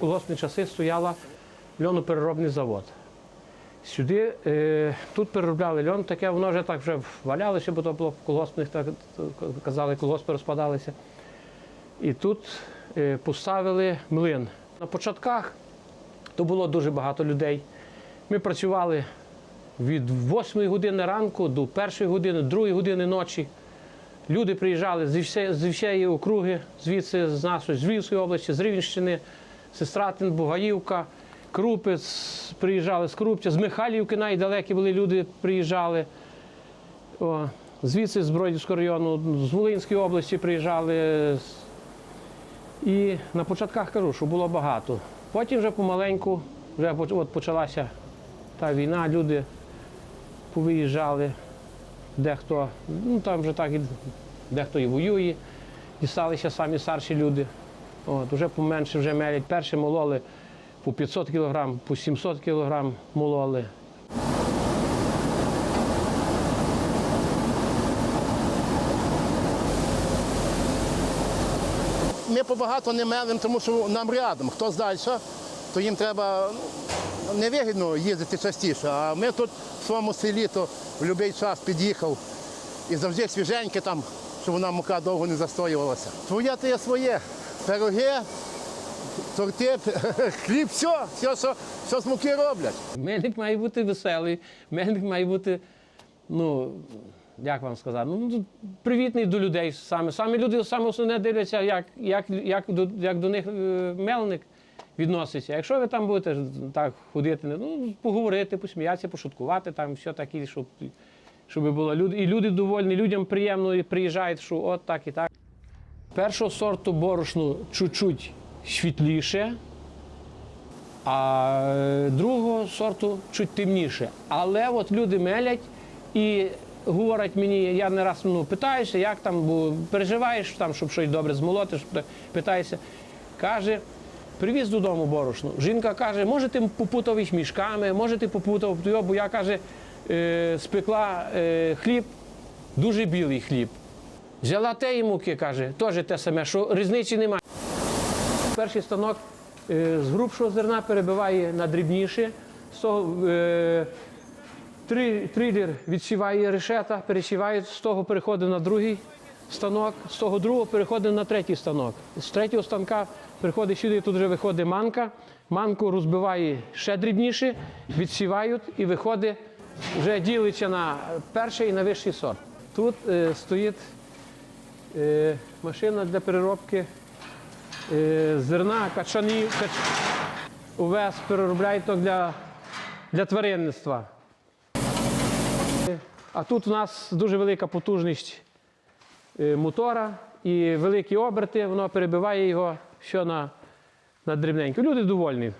колгоспні часи стояла льонопереробний завод. Сюди, е, тут переробляли льон, таке воно вже так вже валялося, бо то було в колгоспних, так казали, колгоспи розпадалися. І тут е, поставили млин. На початках то було дуже багато людей. Ми працювали від 8 години ранку до 1 години, 2 години ночі. Люди приїжджали зі всієї, округи, звідси з нашої, з Львівської області, з Рівненщини, Сестратин, Бугаївка, Крупець, приїжджали з Крупця, з Михайлівки найдалекі були люди, приїжджали. О, звідси з Бродівського району, з Волинської області приїжджали. І на початках кажу, що було багато. Потім вже помаленьку, вже от почалася та війна, люди повиїжджали, дехто, ну там вже так, і дехто і воює, дісталися самі старші люди. От, вже поменше вже мелять. Перші мололи по 500 кг, по 700 кг мололи. Ми побагато не мелимо, тому що нам рядом. Хто далі, то їм треба ну, невигідно їздити частіше. А ми тут в своєму селі то в будь-який час під'їхав і завжди свіженьке там, щоб вона мука довго не застоювалася. Своє то є своє. Пироги, торти, хліб, все, все, що, що з муки роблять. Мельник має бути веселий, мельник має бути, ну, як вам сказати, ну, привітний до людей саме. Саме люди саме основне дивляться, як, як, як, до, як до них е, мельник відноситься. Якщо ви там будете так ходити, ну, поговорити, посміятися, пошуткувати, там все таке, щоб, щоб було люди. І люди довольні, людям приємно приїжджають, що от так і так. Першого сорту борошну чуть-чуть світліше, а е, другого сорту чуть темніше. Але от люди мелять і говорять мені, я не раз ну, питаюся, як там, бо переживаєш, там, щоб щось добре змолоти, щоб питаєшся. Каже, привіз додому борошно. Жінка каже, може ти попутав їх мішками, може ти попутав бо я каже, е, спекла е, хліб, дуже білий хліб. Взяла теї муки, каже, теж те саме, що різниці немає. Перший станок е, з грубшого зерна перебиває на дрібніше. Е, три- трилер відсіває решета, пересіває, з того переходить на другий станок, з того другого переходить на третій станок. З третього станка переходить сюди, тут вже виходить манка. Манку розбиває ще дрібніше, відсівають і виходить, вже ділиться на перший і на вищий сорт. Тут е, стоїть машина для переробки е, зерна, качанів, кач... увес переробляють для, для тваринництва. Е, А тут у нас дуже велика потужність е, мотора і великі оберти, воно перебиває його все на, на дрібненько. Люди довольні.